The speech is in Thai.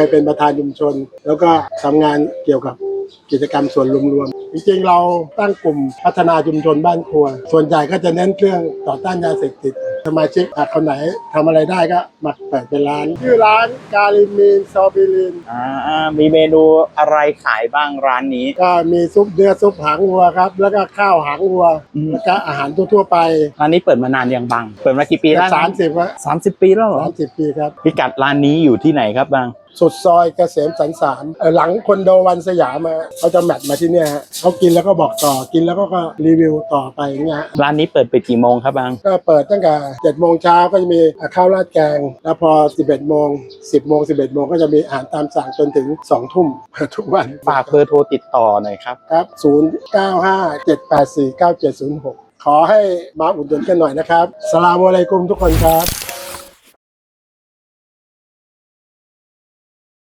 ยเป็นประธานชุมชน แล้วก็ทำงานเกี่ยวกับกิจกรรมส่วนรวมๆจริงๆ เราตั้งกลุ่มพัฒนาชุมชนบ้านครัว ส่วนใหญ่ก็จะเน้นเรื่องต่อต้านยาเสพติด สมาชิกหากคนไหนทำอะไรได้ก็มาเปิดเป็นร้านชื่อร้านกาลิมีนซอบิลินอ่ามีเมนูอะไรขายบ้างร้านนี้ ก็มีซุปเนื้อซุปหางวัวครับ แล้วก็ข้าวหางวัว อืม แล้วก็อาหารทั่วๆไปร้านนี้เปิดมานานยังบัง เปิดมากี่ปีแล้วสามสิบสามสิบปีแล้วเหรอสามสิบปีครับ พิกัดร้านนี้อยู่ที่ไหนครับบัง สุดซอยเกษมสันสารเอ่อหลังคอนโดวันสยามมาเขาจะแมทมาที่เนี่ยฮะเขากินแล้วก็บอกต่อกินแล้วก็ก็รีวิวต่อไปอย่างเงี้ยฮะร้านนี้เปิดไปดกี่โมงครับบัง ก็เปิดตั้งแต่7โมงเช้าก็จะมีข้าวราดแกง แล้วพอ 11โมง10โมง11โมงก็จะมีอาหารตามสั่งจนถึง2ทุ่มทุกวันฝากเบอร์โทรติดต่อหน่อยครับครับ 0957849706 ขอให้มาอุดหนุนกันหน่อยนะครับสลามอะลัยกุมทุกคนครับ